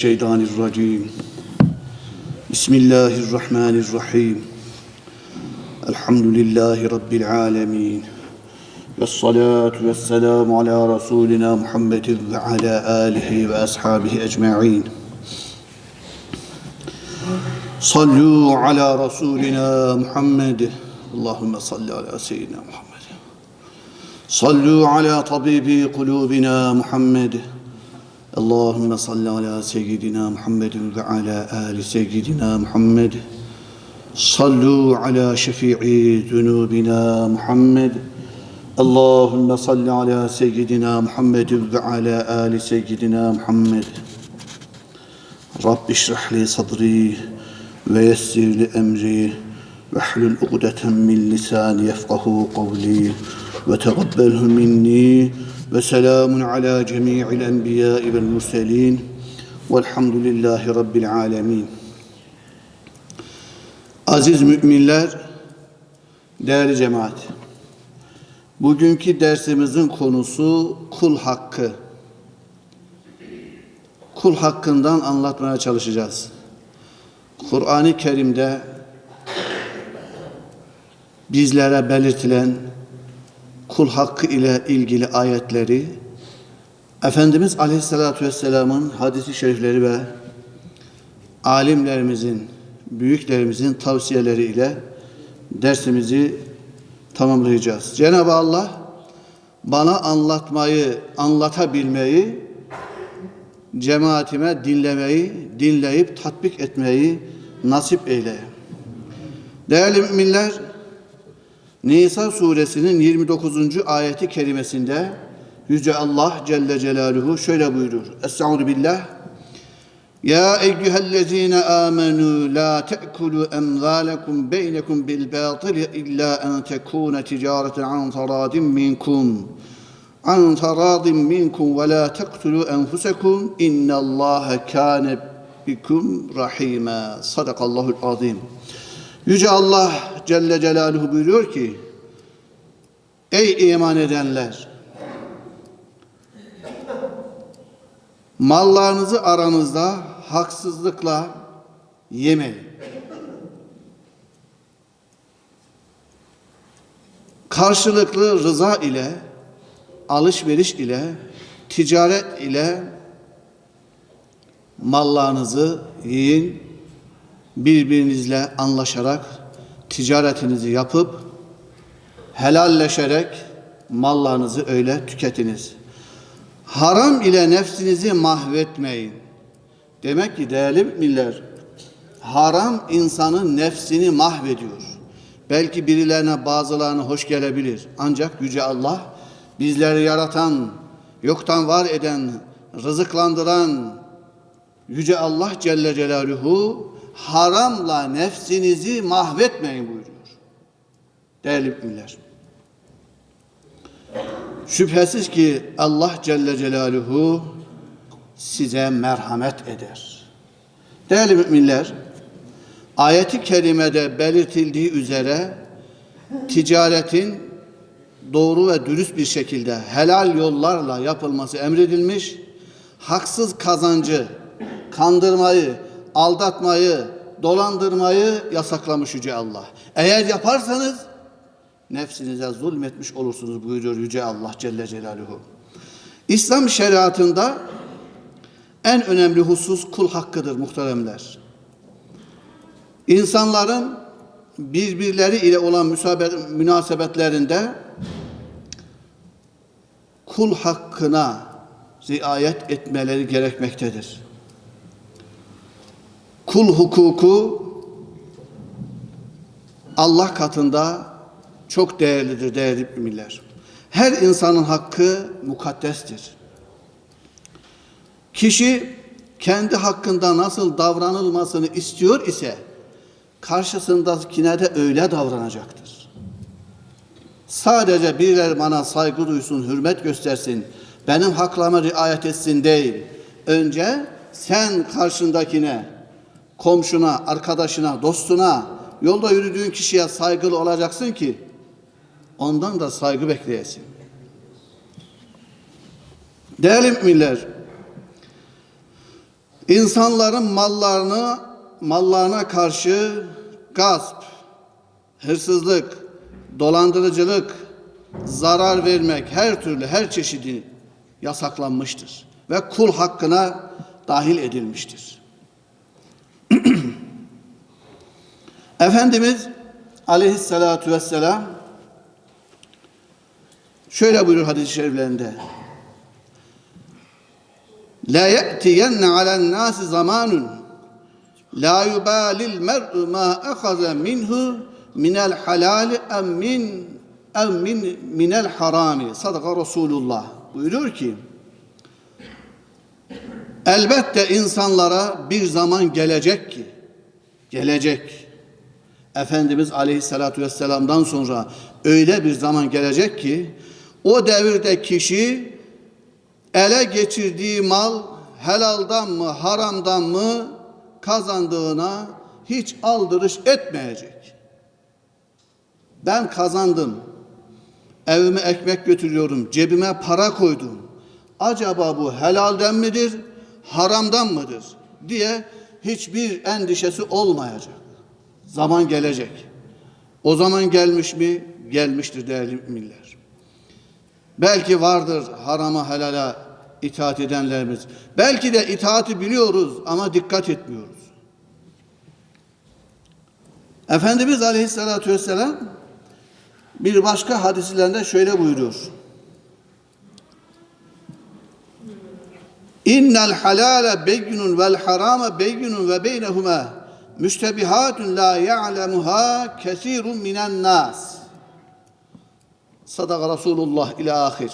الشيطان الرجيم بسم الله الرحمن الرحيم الحمد لله رب العالمين والصلاة والسلام على رسولنا محمد وعلى آله وأصحابه أجمعين صلوا على رسولنا محمد اللهم صل على سيدنا محمد صلوا على طبيب قلوبنا محمد اللهم صل على سيدنا محمد وعلى آل سيدنا محمد. صلوا على شفيع ذنوبنا محمد. اللهم صل على سيدنا محمد وعلى آل سيدنا محمد. رب اشرح لي صدري ويسر لي أمري واحلل عقدة من لساني يفقه قولي. وتقبله مني وسلام على جميع الأنبياء والمرسلين والحمد لله رب العالمين Aziz müminler, değerli cemaat. Bugünkü dersimizin konusu kul hakkı. Kul hakkından anlatmaya çalışacağız. Kur'an-ı Kerim'de bizlere belirtilen kul hakkı ile ilgili ayetleri Efendimiz Aleyhisselatü Vesselam'ın hadisi şerifleri ve alimlerimizin, büyüklerimizin tavsiyeleri ile dersimizi tamamlayacağız. Cenab-ı Allah bana anlatmayı, anlatabilmeyi, cemaatime dinlemeyi, dinleyip tatbik etmeyi nasip eyle. Değerli müminler, Nisa suresinin 29. ayeti kerimesinde Yüce Allah Celle Celaluhu şöyle buyurur. Estaizu billah. Ya eyyühellezine amenu la te'kulu emzalekum beynekum bil batil illa en tekune ticareten an taradin minkum. An taradin minkum ve la tektulu enfusekum innallaha kâne bikum rahîmâ. Sadakallahul azim. Yüce Allah Celle Celaluhu buyuruyor ki Ey iman edenler mallarınızı aranızda haksızlıkla yemeyin. Karşılıklı rıza ile alışveriş ile ticaret ile mallarınızı yiyin birbirinizle anlaşarak ticaretinizi yapıp helalleşerek mallarınızı öyle tüketiniz. Haram ile nefsinizi mahvetmeyin. Demek ki değerli müminler, haram insanın nefsini mahvediyor. Belki birilerine bazılarına hoş gelebilir. Ancak Yüce Allah bizleri yaratan, yoktan var eden, rızıklandıran Yüce Allah Celle Celaluhu haramla nefsinizi mahvetmeyin buyuruyor. Değerli müminler. Şüphesiz ki Allah Celle Celaluhu size merhamet eder. Değerli müminler, ayeti kerimede belirtildiği üzere ticaretin doğru ve dürüst bir şekilde helal yollarla yapılması emredilmiş, haksız kazancı, kandırmayı, aldatmayı, dolandırmayı yasaklamış Yüce Allah. Eğer yaparsanız nefsinize zulmetmiş olursunuz buyuruyor Yüce Allah Celle Celaluhu. İslam şeriatında en önemli husus kul hakkıdır muhteremler. İnsanların birbirleri ile olan münasebetlerinde kul hakkına riayet etmeleri gerekmektedir. Kul hukuku Allah katında çok değerlidir değerli müminler. Her insanın hakkı mukaddestir. Kişi kendi hakkında nasıl davranılmasını istiyor ise karşısındakine de öyle davranacaktır. Sadece birileri bana saygı duysun, hürmet göstersin, benim haklarıma riayet etsin değil. Önce sen karşındakine, komşuna, arkadaşına, dostuna, yolda yürüdüğün kişiye saygılı olacaksın ki ondan da saygı bekleyesin. Değerli müminler, İnsanların mallarını mallarına karşı gasp, hırsızlık, dolandırıcılık, zarar vermek her türlü her çeşidi yasaklanmıştır ve kul hakkına dahil edilmiştir. Efendimiz aleyhissalatu vesselam şöyle buyurur hadis-i şeriflerinde. La ye'tiyenne alen nasi zamanun la yubalil mer'u ma ahaza minhu minel halali em min em min minel harami. Sadaka Resulullah. Buyuruyor ki elbette insanlara bir zaman gelecek ki gelecek. Efendimiz Aleyhisselatü Vesselam'dan sonra öyle bir zaman gelecek ki o devirde kişi ele geçirdiği mal helaldan mı haramdan mı kazandığına hiç aldırış etmeyecek. Ben kazandım. Evime ekmek götürüyorum. Cebime para koydum. Acaba bu helalden midir, haramdan mıdır diye hiçbir endişesi olmayacak. Zaman gelecek. O zaman gelmiş mi? Gelmiştir değerli müminler. Belki vardır harama helala itaat edenlerimiz. Belki de itaati biliyoruz ama dikkat etmiyoruz. Efendimiz Aleyhisselatü Vesselam bir başka hadislerinde şöyle buyuruyor. İnnel halale beyyinun vel harama beyyinun ve beynehuma müştebihatun la ya'lemuha kesirun minen nas. Sadaka Resulullah ila ahir.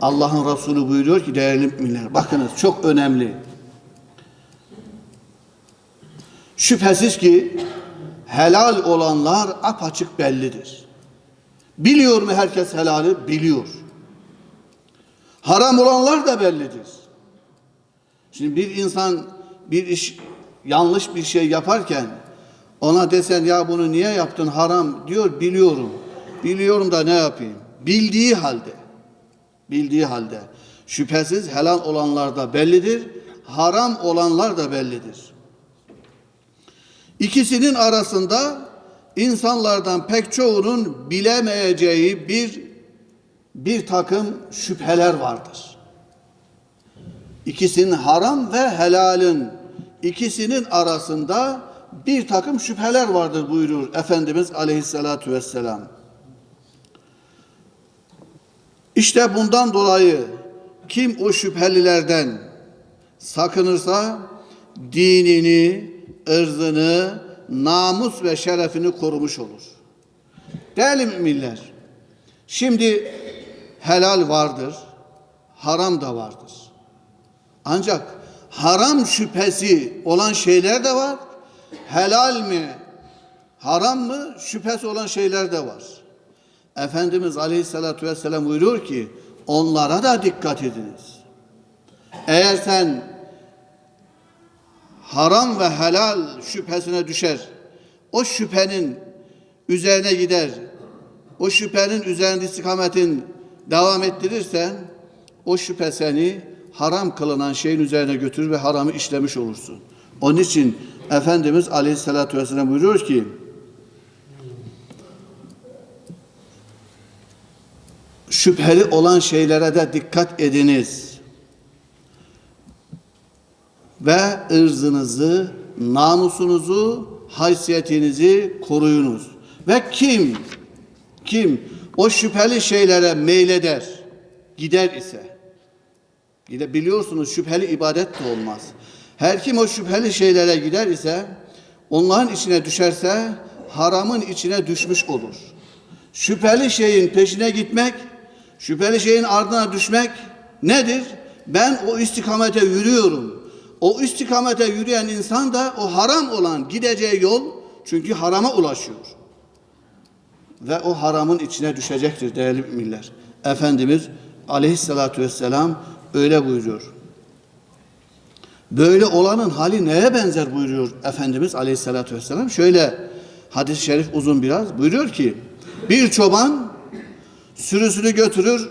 Allah'ın Resulü buyuruyor ki değerli müminler bakınız çok önemli. Şüphesiz ki helal olanlar apaçık bellidir. Biliyor mu herkes helali? Biliyor. Haram olanlar da bellidir. Şimdi bir insan bir iş yanlış bir şey yaparken ona desen ya bunu niye yaptın haram diyor biliyorum. Biliyorum da ne yapayım? Bildiği halde. Bildiği halde. Şüphesiz helal olanlar da bellidir. Haram olanlar da bellidir. İkisinin arasında insanlardan pek çoğunun bilemeyeceği bir bir takım şüpheler vardır. İkisinin haram ve helalin ikisinin arasında bir takım şüpheler vardır buyurur Efendimiz Aleyhisselatü Vesselam. İşte bundan dolayı kim o şüphelilerden sakınırsa dinini, ırzını, namus ve şerefini korumuş olur. Değerli müminler, şimdi helal vardır, haram da vardır. Ancak haram şüphesi olan şeyler de var. Helal mi, haram mı şüphesi olan şeyler de var. Efendimiz Aleyhisselatü Vesselam buyuruyor ki onlara da dikkat ediniz. Eğer sen haram ve helal şüphesine düşer, o şüphenin üzerine gider, o şüphenin üzerinde istikametin devam ettirirsen, o şüphe seni haram kılınan şeyin üzerine götürür ve haramı işlemiş olursun. Onun için Efendimiz Aleyhisselatü Vesselam buyuruyor ki, şüpheli olan şeylere de dikkat ediniz. Ve ırzınızı, namusunuzu, haysiyetinizi koruyunuz. Ve kim, kim o şüpheli şeylere meyleder, gider ise, Gide biliyorsunuz şüpheli ibadet de olmaz. Her kim o şüpheli şeylere gider ise, onların içine düşerse haramın içine düşmüş olur. Şüpheli şeyin peşine gitmek, şüpheli şeyin ardına düşmek nedir? Ben o istikamete yürüyorum. O istikamete yürüyen insan da o haram olan gideceği yol çünkü harama ulaşıyor. Ve o haramın içine düşecektir değerli müminler. Efendimiz aleyhissalatü vesselam öyle buyuruyor. Böyle olanın hali neye benzer buyuruyor Efendimiz aleyhissalatü vesselam. Şöyle hadis-i şerif uzun biraz buyuruyor ki bir çoban sürüsünü götürür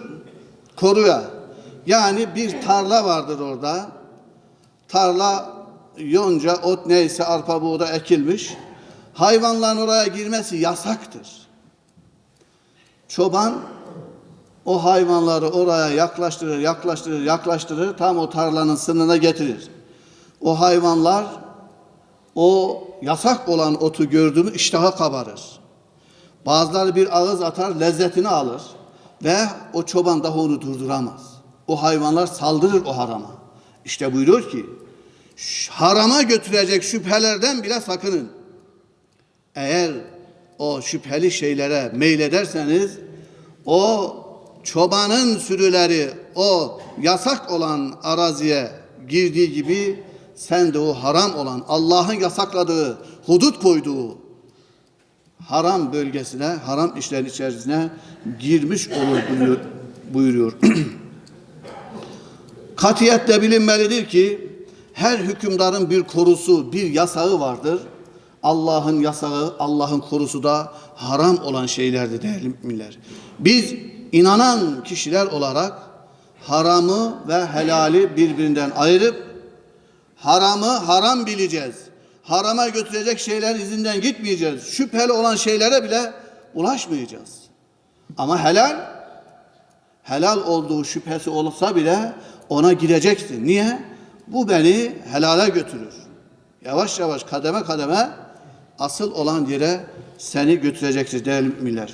koruya. Yani bir tarla vardır orada. tarla, yonca, ot neyse arpa buğda ekilmiş. Hayvanların oraya girmesi yasaktır. Çoban o hayvanları oraya yaklaştırır, yaklaştırır, yaklaştırır, tam o tarlanın sınırına getirir. O hayvanlar o yasak olan otu gördü mü iştaha kabarır. Bazıları bir ağız atar, lezzetini alır ve o çoban daha onu durduramaz. O hayvanlar saldırır o harama. İşte buyuruyor ki, "Ş- harama götürecek şüphelerden bile sakının. Eğer o şüpheli şeylere meylederseniz o çobanın sürüleri o yasak olan araziye girdiği gibi sen de o haram olan Allah'ın yasakladığı, hudut koyduğu haram bölgesine, haram işlerin içerisine girmiş olur buyuruyor. buyuruyor. Katiyetle bilinmelidir ki her hükümdarın bir korusu, bir yasağı vardır. Allah'ın yasağı, Allah'ın korusu da haram olan şeylerdir değerli müminler. Biz inanan kişiler olarak haramı ve helali birbirinden ayırıp haramı haram bileceğiz. Harama götürecek şeyler izinden gitmeyeceğiz. Şüpheli olan şeylere bile ulaşmayacağız. Ama helal helal olduğu şüphesi olsa bile ona gireceksin. Niye? Bu beni helale götürür. Yavaş yavaş kademe kademe asıl olan yere seni götürecektir değerli müminler.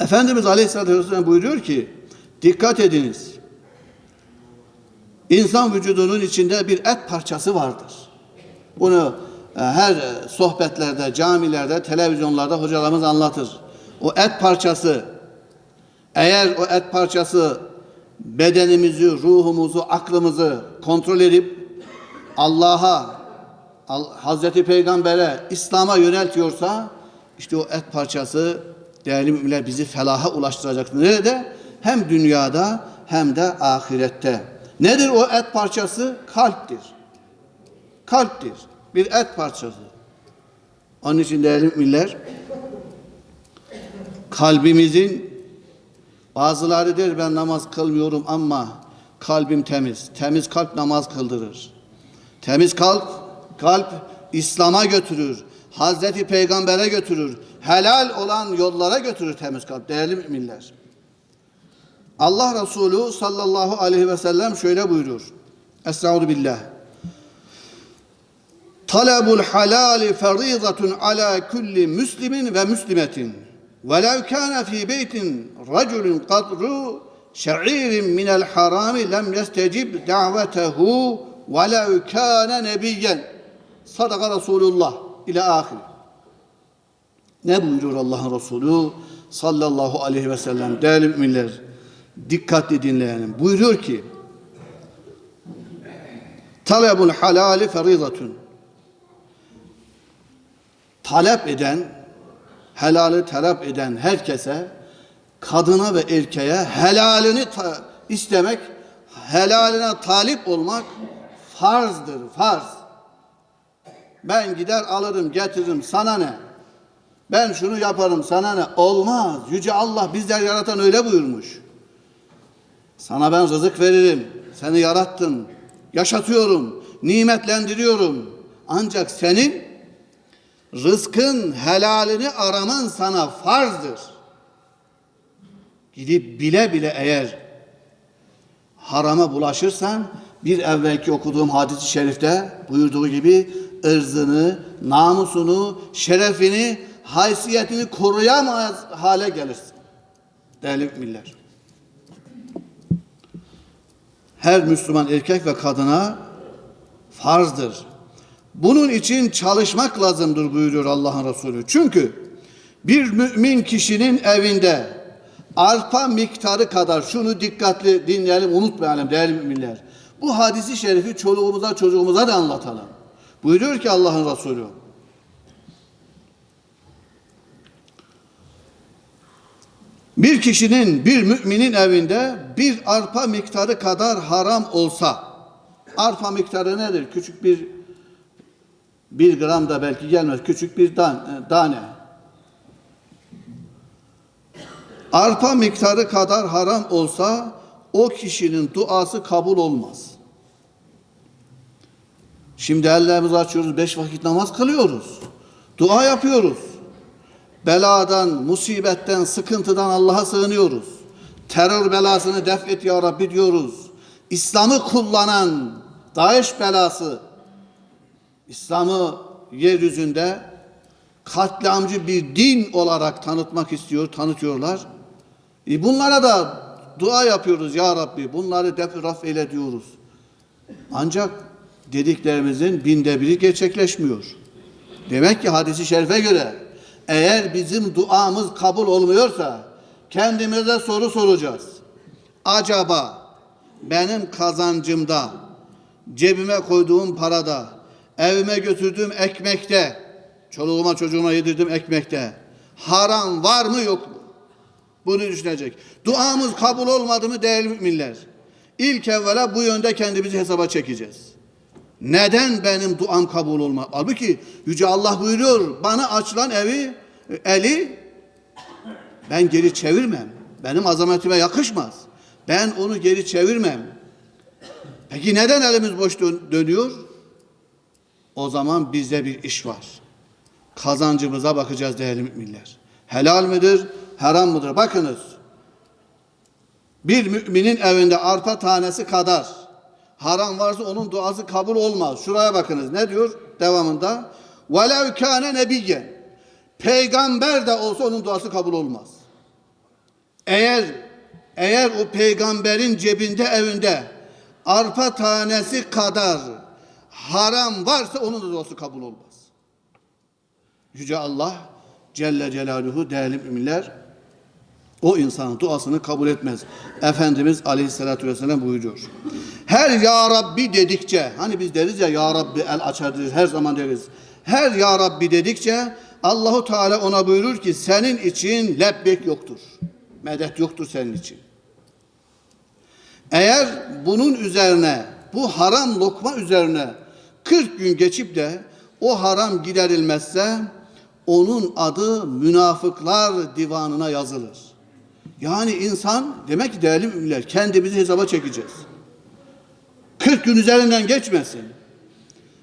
Efendimiz Aleyhisselatü Vesselam buyuruyor ki dikkat ediniz. İnsan vücudunun içinde bir et parçası vardır. Bunu e, her sohbetlerde, camilerde, televizyonlarda hocalarımız anlatır. O et parçası eğer o et parçası bedenimizi, ruhumuzu, aklımızı kontrol edip Allah'a, Al- Hazreti Peygamber'e, İslam'a yöneltiyorsa işte o et parçası değerli müminler bizi felaha ulaştıracaktır. Nerede? Hem dünyada hem de ahirette. Nedir o et parçası? Kalptir. Kalptir. Bir et parçası. Onun için değerli müminler kalbimizin Bazıları der ben namaz kılmıyorum ama kalbim temiz. Temiz kalp namaz kıldırır. Temiz kalp, Kalp İslam'a götürür. Hazreti Peygamber'e götürür. Helal olan yollara götürür temiz kalp değerli müminler. Allah Resulü sallallahu aleyhi ve sellem şöyle buyurur. Estağfurullah. billah. Talabul halali ferizatun ala kulli müslimin ve müslimetin. Velev kana fi beytin raculun qadru şa'irin minel harami lem yestecib da'vetehu velev kana nebiyyen. Sadaka Resulullah ile ahir. Ne buyuruyor Allah'ın Resulü sallallahu aleyhi ve sellem? Değerli müminler, dikkatli dinleyelim. Buyuruyor ki, Talebul halali ferizatun. Talep eden, helali talep eden herkese, kadına ve erkeğe helalini istemek, helaline talip olmak farzdır, farz. Ben gider alırım, getiririm, sana ne? Ben şunu yaparım, sana ne? Olmaz. Yüce Allah bizler yaratan öyle buyurmuş. Sana ben rızık veririm. Seni yarattım. Yaşatıyorum. Nimetlendiriyorum. Ancak senin rızkın helalini araman sana farzdır. Gidip bile bile eğer harama bulaşırsan bir evvelki okuduğum hadis-i şerifte buyurduğu gibi ırzını, namusunu, şerefini, haysiyetini koruyamaz hale gelirsin. Değerli müminler. Her Müslüman erkek ve kadına farzdır. Bunun için çalışmak lazımdır buyuruyor Allah'ın Resulü. Çünkü bir mümin kişinin evinde arpa miktarı kadar şunu dikkatli dinleyelim unutmayalım değerli müminler. Bu hadisi şerifi çoluğumuza çocuğumuza da anlatalım. Buyuruyor ki Allah'ın Resulü. Bir kişinin bir müminin evinde bir arpa miktarı kadar haram olsa arpa miktarı nedir? Küçük bir bir gram da belki gelmez. Küçük bir dan- tane. Arpa miktarı kadar haram olsa o kişinin duası kabul olmaz. Şimdi ellerimizi açıyoruz, beş vakit namaz kılıyoruz. Dua yapıyoruz. Beladan, musibetten, sıkıntıdan Allah'a sığınıyoruz. Terör belasını def et ya Rabbi diyoruz. İslam'ı kullanan Daesh belası, İslam'ı yeryüzünde katliamcı bir din olarak tanıtmak istiyor, tanıtıyorlar. E bunlara da dua yapıyoruz ya Rabbi. Bunları def raf eyle diyoruz. Ancak dediklerimizin binde biri gerçekleşmiyor. Demek ki hadisi şerife göre eğer bizim duamız kabul olmuyorsa kendimize soru soracağız. Acaba benim kazancımda, cebime koyduğum parada, evime götürdüğüm ekmekte, çoluğuma çocuğuma yedirdiğim ekmekte haram var mı yok mu? Bunu düşünecek. Duamız kabul olmadı mı değerli müminler? İlk evvela bu yönde kendimizi hesaba çekeceğiz. Neden benim duam kabul olma? Halbuki Yüce Allah buyuruyor bana açılan evi, eli ben geri çevirmem. Benim azametime yakışmaz. Ben onu geri çevirmem. Peki neden elimiz boş dön- dönüyor? O zaman bizde bir iş var. Kazancımıza bakacağız değerli müminler. Helal midir, haram mıdır? Bakınız. Bir müminin evinde arpa tanesi kadar haram varsa onun duası kabul olmaz. Şuraya bakınız. Ne diyor devamında? وَلَوْ كَانَ نَبِيًّا Peygamber de olsa onun duası kabul olmaz. Eğer eğer o peygamberin cebinde evinde arpa tanesi kadar haram varsa onun da duası kabul olmaz. Yüce Allah Celle Celaluhu değerli müminler o insanın duasını kabul etmez. Efendimiz Aleyhisselatü Vesselam buyuruyor. Her Ya Rabbi dedikçe, hani biz deriz ya Ya Rabbi el açar her zaman deriz. Her Ya Rabbi dedikçe Allahu Teala ona buyurur ki senin için lebbek yoktur. Medet yoktur senin için. Eğer bunun üzerine, bu haram lokma üzerine 40 gün geçip de o haram giderilmezse onun adı münafıklar divanına yazılır. Yani insan demek ki değerli müminler kendimizi hesaba çekeceğiz. 40 gün üzerinden geçmesin.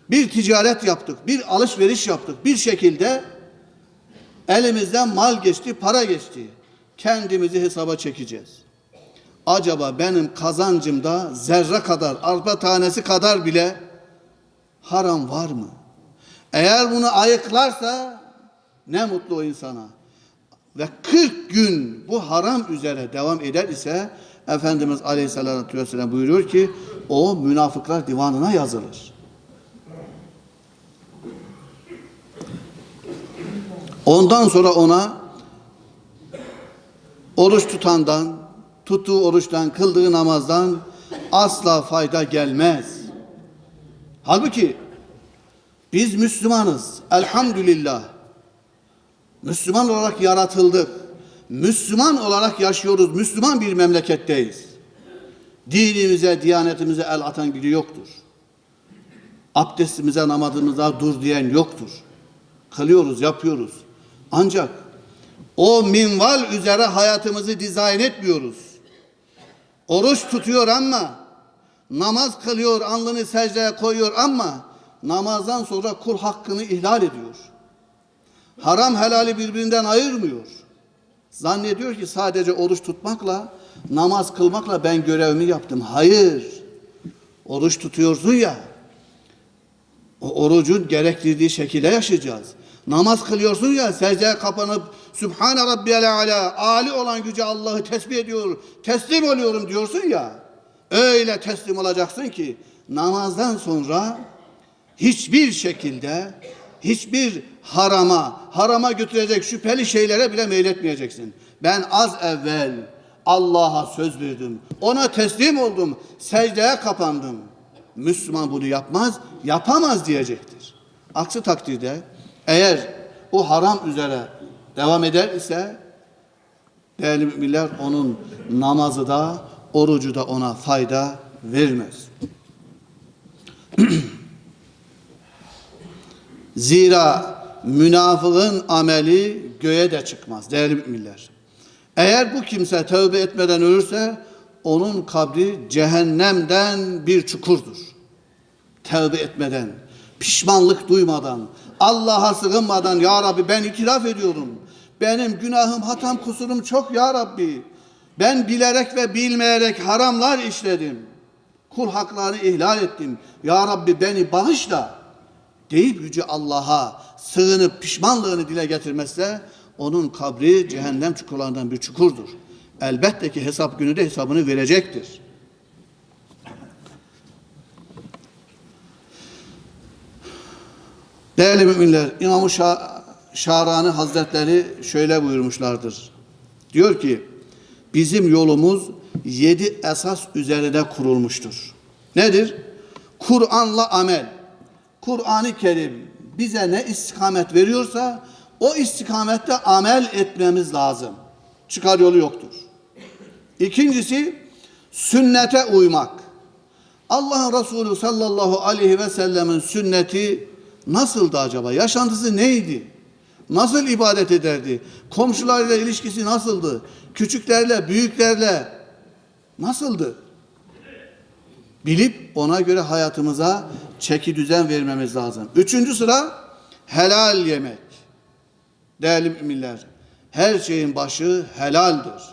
Bir ticaret yaptık, bir alışveriş yaptık. Bir şekilde elimizden mal geçti, para geçti. Kendimizi hesaba çekeceğiz. Acaba benim kazancımda zerre kadar, arpa tanesi kadar bile haram var mı? Eğer bunu ayıklarsa ne mutlu o insana. Ve 40 gün bu haram üzere devam eder ise Efendimiz Aleyhisselatü Vesselam buyuruyor ki o münafıklar divanına yazılır. Ondan sonra ona oruç tutandan, tuttuğu oruçtan, kıldığı namazdan asla fayda gelmez. Halbuki biz Müslümanız. Elhamdülillah. Müslüman olarak yaratıldık. Müslüman olarak yaşıyoruz. Müslüman bir memleketteyiz. Dinimize, diyanetimize el atan biri yoktur. Abdestimize, namazımıza dur diyen yoktur. Kılıyoruz, yapıyoruz. Ancak o minval üzere hayatımızı dizayn etmiyoruz. Oruç tutuyor ama namaz kılıyor, alnını secdeye koyuyor ama namazdan sonra kul hakkını ihlal ediyor. Haram helali birbirinden ayırmıyor. Zannediyor ki sadece oruç tutmakla, namaz kılmakla ben görevimi yaptım. Hayır. Oruç tutuyorsun ya. O orucun gerektirdiği şekilde yaşayacağız. Namaz kılıyorsun ya secdeye kapanıp Sübhane Rabbiyel Ala Ali olan güce Allah'ı tesbih ediyor, teslim oluyorum diyorsun ya. Öyle teslim olacaksın ki namazdan sonra hiçbir şekilde hiçbir harama, harama götürecek şüpheli şeylere bile meyletmeyeceksin. Ben az evvel Allah'a söz verdim. Ona teslim oldum. Secdeye kapandım. Müslüman bunu yapmaz, yapamaz diyecektir. Aksi takdirde eğer o haram üzere devam eder ise değerli müminler onun namazı da orucu da ona fayda vermez. Zira münafığın ameli göğe de çıkmaz değerli müminler. Eğer bu kimse tövbe etmeden ölürse onun kabri cehennemden bir çukurdur. tevbe etmeden, pişmanlık duymadan, Allah'a sığınmadan Ya Rabbi ben itiraf ediyorum. Benim günahım, hatam, kusurum çok Ya Rabbi. Ben bilerek ve bilmeyerek haramlar işledim. Kul haklarını ihlal ettim. Ya Rabbi beni bağışla deyip Yüce Allah'a sığınıp pişmanlığını dile getirmezse onun kabri cehennem çukurlarından bir çukurdur. Elbette ki hesap günü de hesabını verecektir. Değerli müminler, İmam-ı Şa- Şarani Hazretleri şöyle buyurmuşlardır. Diyor ki, bizim yolumuz yedi esas üzerine kurulmuştur. Nedir? Kur'an'la amel. Kur'an-ı Kerim bize ne istikamet veriyorsa o istikamette amel etmemiz lazım. Çıkar yolu yoktur. İkincisi sünnete uymak. Allah'ın Resulü sallallahu aleyhi ve sellemin sünneti nasıldı acaba? Yaşantısı neydi? Nasıl ibadet ederdi? Komşularıyla ilişkisi nasıldı? Küçüklerle, büyüklerle nasıldı? Bilip ona göre hayatımıza çeki düzen vermemiz lazım. Üçüncü sıra helal yemek. Değerli müminler, her şeyin başı helaldir.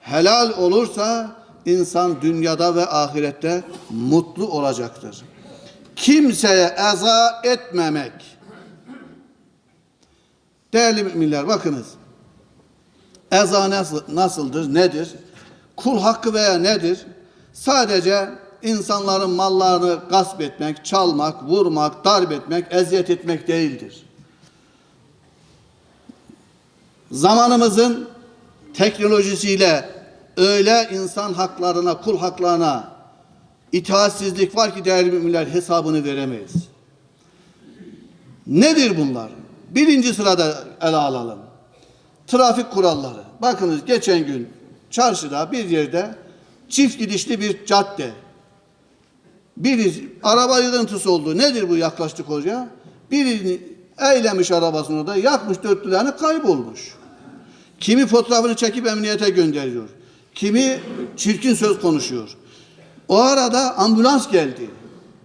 Helal olursa insan dünyada ve ahirette mutlu olacaktır. Kimseye eza etmemek. Değerli müminler bakınız. Eza nasıl, nasıldır, nedir? Kul hakkı veya nedir? Sadece insanların mallarını gasp etmek, çalmak, vurmak, darp etmek, eziyet etmek değildir. Zamanımızın teknolojisiyle öyle insan haklarına, kul haklarına itaatsizlik var ki değerli müminler hesabını veremeyiz. Nedir bunlar? Birinci sırada ele alalım. Trafik kuralları. Bakınız geçen gün çarşıda bir yerde çift gidişli bir cadde. Bir araba yığıntısı oldu. Nedir bu yaklaştık oraya? Birini eylemiş arabasını orada yakmış dörtlülerini kaybolmuş. Kimi fotoğrafını çekip emniyete gönderiyor. Kimi çirkin söz konuşuyor. O arada ambulans geldi.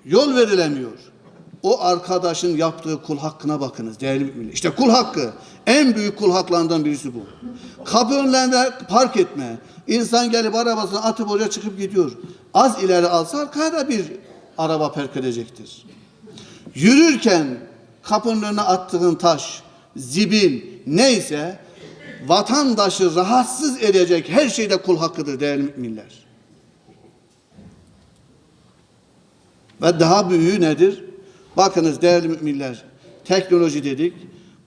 Yol verilemiyor. O arkadaşın yaptığı kul hakkına bakınız değerli müminler. İşte kul hakkı en büyük kul haklarından birisi bu. Kapı önlerinde park etme. İnsan gelip arabasını atıp oraya çıkıp gidiyor. Az ileri alsa arkaya da bir araba park edecektir. Yürürken kapının önüne attığın taş, zibil neyse vatandaşı rahatsız edecek her şeyde kul hakkıdır değerli müminler. Ve daha büyüğü nedir? Bakınız değerli müminler, teknoloji dedik.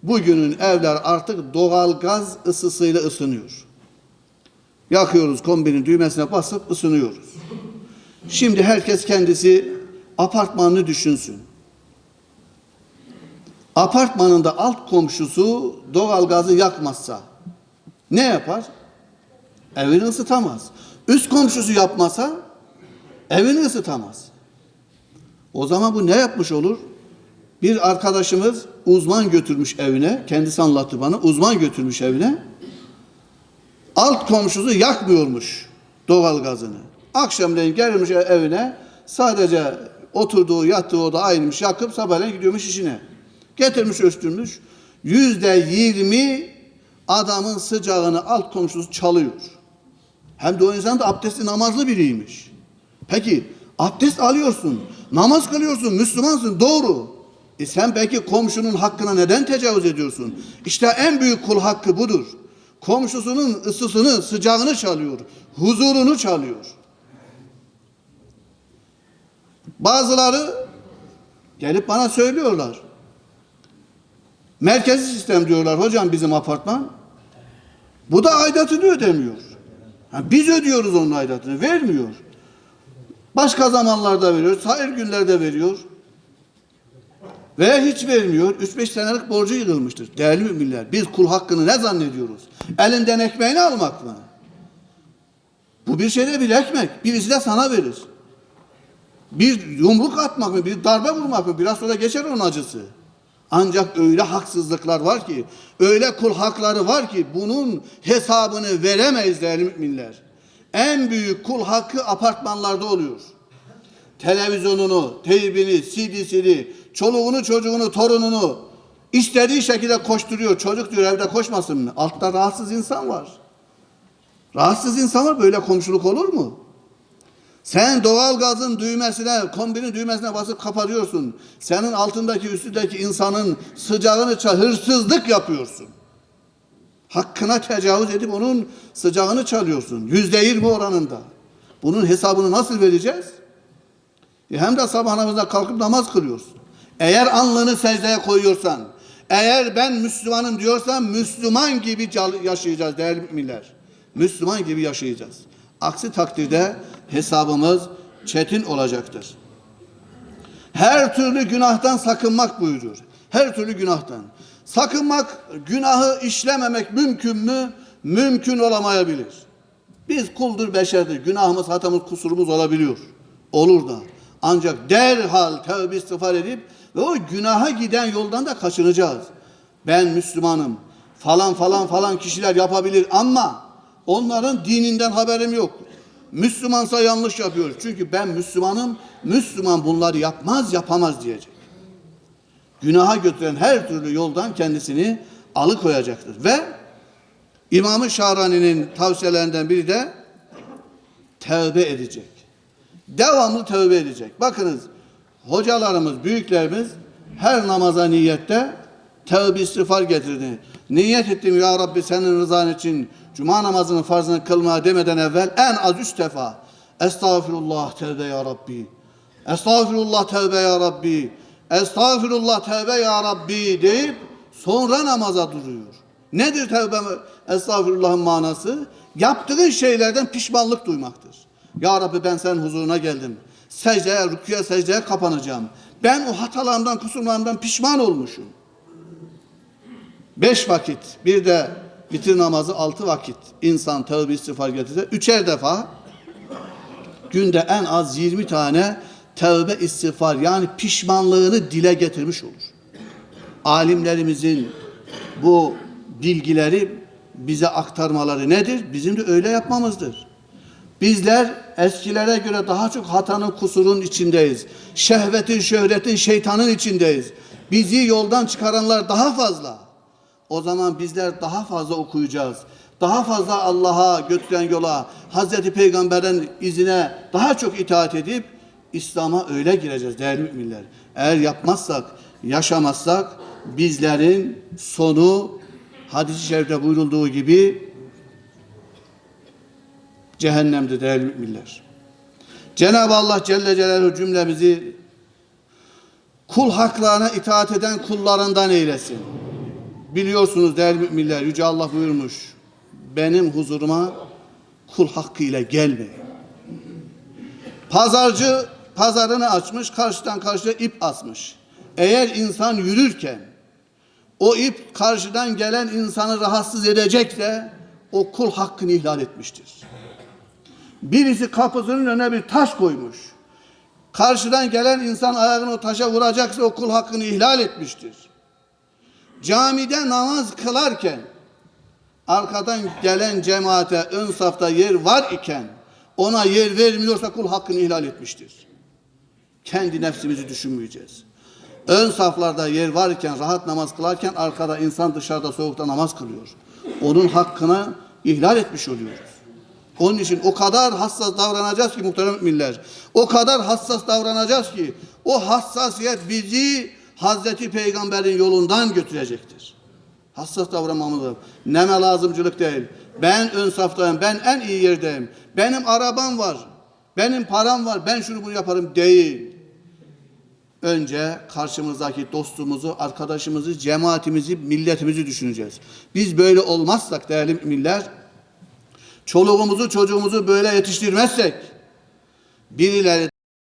Bugünün evler artık doğal gaz ısısıyla ısınıyor. Yakıyoruz kombinin düğmesine basıp ısınıyoruz. Şimdi herkes kendisi apartmanını düşünsün. Apartmanında alt komşusu doğal gazı yakmazsa ne yapar? Evini ısıtamaz. Üst komşusu yapmasa evini ısıtamaz. O zaman bu ne yapmış olur? Bir arkadaşımız uzman götürmüş evine, kendisi anlattı bana, uzman götürmüş evine. Alt komşusu yakmıyormuş doğal gazını. Akşamleyin gelmiş evine, sadece oturduğu, yattığı oda aynıymış, yakıp sabahleyin gidiyormuş işine. Getirmiş ölçtürmüş, yüzde yirmi adamın sıcağını alt komşusu çalıyor. Hem de o insan da abdestli namazlı biriymiş. Peki abdest alıyorsun, namaz kılıyorsun, Müslümansın doğru. E sen belki komşunun hakkına neden tecavüz ediyorsun? İşte en büyük kul hakkı budur. Komşusunun ısısını, sıcağını çalıyor, huzurunu çalıyor. Bazıları gelip bana söylüyorlar. Merkezi sistem diyorlar hocam bizim apartman. Bu da aidatını ödemiyor. Ha, biz ödüyoruz onun aidatını, vermiyor. Başka zamanlarda veriyor, hayır günlerde veriyor. Veya hiç vermiyor. 3-5 senelik borcu yığılmıştır. Değerli müminler, biz kul hakkını ne zannediyoruz? Elinden ekmeğini almak mı? Bu bir şeyde bir ekmek. Birisi de sana verir. Bir yumruk atmak mı, bir darbe vurmak mı? Biraz sonra geçer onun acısı. Ancak öyle haksızlıklar var ki, öyle kul hakları var ki bunun hesabını veremeyiz değerli müminler. En büyük kul hakkı apartmanlarda oluyor. televizyonunu, teybini, CD'sini, çoluğunu, çocuğunu, torununu istediği şekilde koşturuyor. Çocuk diyor evde koşmasın mı? Altta rahatsız insan var. Rahatsız insan var böyle komşuluk olur mu? Sen doğal gazın düğmesine, kombinin düğmesine basıp kapatıyorsun. Senin altındaki üstündeki insanın sıcağını çal, hırsızlık yapıyorsun. Hakkına tecavüz edip onun sıcağını çalıyorsun. Yüzde yirmi oranında. Bunun hesabını nasıl vereceğiz? E hem de sabah namazında kalkıp namaz kılıyorsun. Eğer alnını secdeye koyuyorsan, eğer ben Müslümanım diyorsan Müslüman gibi yaşayacağız değerli müminler. Müslüman gibi yaşayacağız. Aksi takdirde hesabımız çetin olacaktır. Her türlü günahtan sakınmak buyuruyor. Her türlü günahtan. Sakınmak, günahı işlememek mümkün mü? Mümkün olamayabilir. Biz kuldur, beşerdir. Günahımız, hatamız, kusurumuz olabiliyor. Olur da. Ancak derhal tövbe istiğfar edip ve o günaha giden yoldan da kaçınacağız. Ben Müslümanım. Falan falan falan kişiler yapabilir ama onların dininden haberim yok. Müslümansa yanlış yapıyor. Çünkü ben Müslümanım. Müslüman bunları yapmaz, yapamaz diyecek. Günaha götüren her türlü yoldan kendisini alıkoyacaktır. Ve İmam-ı Şahrani'nin tavsiyelerinden biri de tevbe edecek. Devamlı tövbe edecek. Bakınız hocalarımız, büyüklerimiz her namaza niyette tövbe istiğfar getirdi. Niyet ettim ya Rabbi senin rızan için cuma namazının farzını kılmaya demeden evvel en az üç defa Estağfirullah tövbe ya Rabbi. Estağfirullah tövbe ya Rabbi. Estağfirullah tövbe ya Rabbi deyip sonra namaza duruyor. Nedir tövbe estağfirullahın manası? Yaptığın şeylerden pişmanlık duymaktır. Ya Rabbi ben senin huzuruna geldim. Secdeye, rüküye, secdeye kapanacağım. Ben o hatalarımdan, kusurlarımdan pişman olmuşum. Beş vakit, bir de bitir namazı altı vakit. İnsan tövbe istiğfar getirse üçer defa günde en az 20 tane tövbe istiğfar yani pişmanlığını dile getirmiş olur. Alimlerimizin bu bilgileri bize aktarmaları nedir? Bizim de öyle yapmamızdır. Bizler eskilere göre daha çok hatanın, kusurun içindeyiz. Şehvetin, şöhretin, şeytanın içindeyiz. Bizi yoldan çıkaranlar daha fazla. O zaman bizler daha fazla okuyacağız. Daha fazla Allah'a götüren yola, Hazreti Peygamber'in izine daha çok itaat edip İslam'a öyle gireceğiz değerli müminler. Eğer yapmazsak, yaşamazsak bizlerin sonu hadis-i şerifte buyurulduğu gibi cehennemde değerli müminler. Cenab-ı Allah Celle Celaluhu cümlemizi kul haklarına itaat eden kullarından eylesin. Biliyorsunuz değerli müminler Yüce Allah buyurmuş. Benim huzuruma kul hakkıyla gelmeyin. Pazarcı pazarını açmış, karşıdan karşıya ip asmış. Eğer insan yürürken o ip karşıdan gelen insanı rahatsız edecekse o kul hakkını ihlal etmiştir. Birisi kapısının önüne bir taş koymuş. Karşıdan gelen insan ayağını o taşa vuracaksa o kul hakkını ihlal etmiştir. Camide namaz kılarken arkadan gelen cemaate ön safta yer var iken ona yer vermiyorsa kul hakkını ihlal etmiştir. Kendi nefsimizi düşünmeyeceğiz. Ön saflarda yer varken, rahat namaz kılarken arkada insan dışarıda soğukta namaz kılıyor. Onun hakkını ihlal etmiş oluyoruz. Onun için o kadar hassas davranacağız ki muhterem müminler. O kadar hassas davranacağız ki o hassasiyet bizi Hazreti Peygamber'in yolundan götürecektir. Hassas davranmamız lazım. Neme lazımcılık değil. Ben ön saftayım, ben en iyi yerdeyim. Benim arabam var, benim param var, ben şunu bunu yaparım değil. Önce karşımızdaki dostumuzu, arkadaşımızı, cemaatimizi, milletimizi düşüneceğiz. Biz böyle olmazsak değerli müminler, çoluğumuzu, çocuğumuzu böyle yetiştirmezsek, birileri